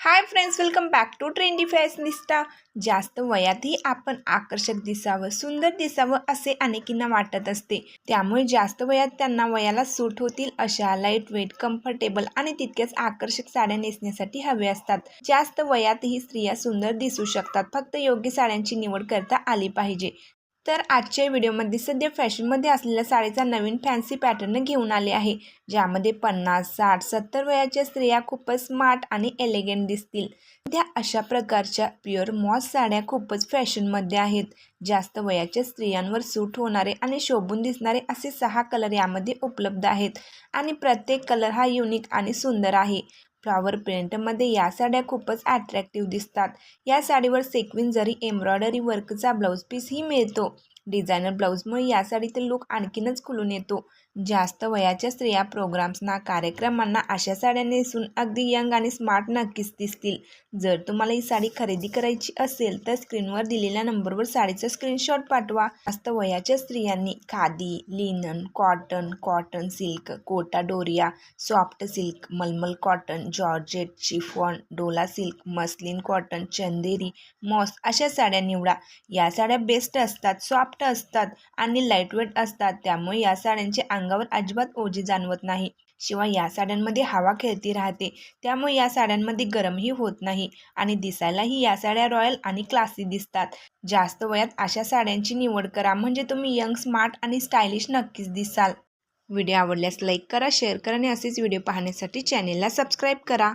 Hi friends welcome back to trendy fashionista जास्त वयातही आपण आकर्षक दिसावं सुंदर दिसावं असे अनेकींना वाटत असते. त्यामुळे जास्त वयात त्यांना वयाला सूट होतील अशा लाइट वेट कम्फर्टेबल आणि तितक्याच आकर्षक साड्या नेसण्यासाठी हवे असतात. जास्त वयातही स्त्रिया सुंदर दिसू शकतात फक्त योग्य साड्यांची निवड करता आली पाहिजे. तर आजच्या व्हिडिओमध्ये सध्या फॅशनमध्ये असलेल्या साडीचा नवीन फॅन्सी पॅटर्न घेऊन आले आहे ज्यामध्ये पन्नास साठ सत्तर वयाच्या स्त्रिया खूपच स्मार्ट आणि एलिगंट दिसतील. त्या अशा प्रकारच्या प्युअर मॉस साड्या खूपच फॅशनमध्ये आहेत. जास्त वयाच्या स्त्रियांवर सूट होणारे आणि शोभून दिसणारे असे सहा कलर यामध्ये उपलब्ध आहेत. आणि प्रत्येक कलर हा युनिक आणि सुंदर आहे. फ्लॉवर प्रिंटमध्ये या साड्या खूपच अट्रॅक्टिव्ह दिसतात. या साडीवर सेक्विन जरी एम्ब्रॉयडरी वर्कचा ब्लाऊज पीसही मिळतो डिझायनर ब्लाऊजमुळे या साडीतील लुक आणखीनच खुलून येतो. जास्त वयाच्या स्त्रिया प्रोग्राम्सना कार्यक्रमांना अशा साड्या नेसून अगदी यंग आणि स्मार्ट नक्कीच दिसतील. जर तुम्हाला ही साडी खरेदी करायची असेल तर स्क्रीनवर दिलेल्या नंबरवर साडीचा स्क्रीनशॉट पाठवा. जास्त वयाच्या स्त्रियांनी khadi linen cotton cotton silk Kota Doria soft silk mulmul cotton georgette chiffon Dola silk muslin cotton Chanderi moss अशा साड्या निवडा. या साड्या बेस्ट असतात. सॉफ्ट सॉफ्ट असतात आणि लाईटवेट असतात. त्यामुळे या साड्यांचे अंगावर अजिबात ओझे जाणवत नाही. शिवाय या साड्यांमध्ये हवा खेळती राहते. त्यामुळे या साड्यांमध्ये गरमही होत नाही आणि दिसायलाही या साड्या रॉयल आणि क्लासी दिसतात. जास्त वयात अशा साड्यांची निवड करा म्हणजे तुम्ही यंग स्मार्ट आणि स्टायलिश नक्कीच दिसाल. व्हिडिओ आवडल्यास लाईक करा शेअर करा आणि असेच व्हिडिओ पाहण्यासाठी चॅनेलला सबस्क्राईब करा.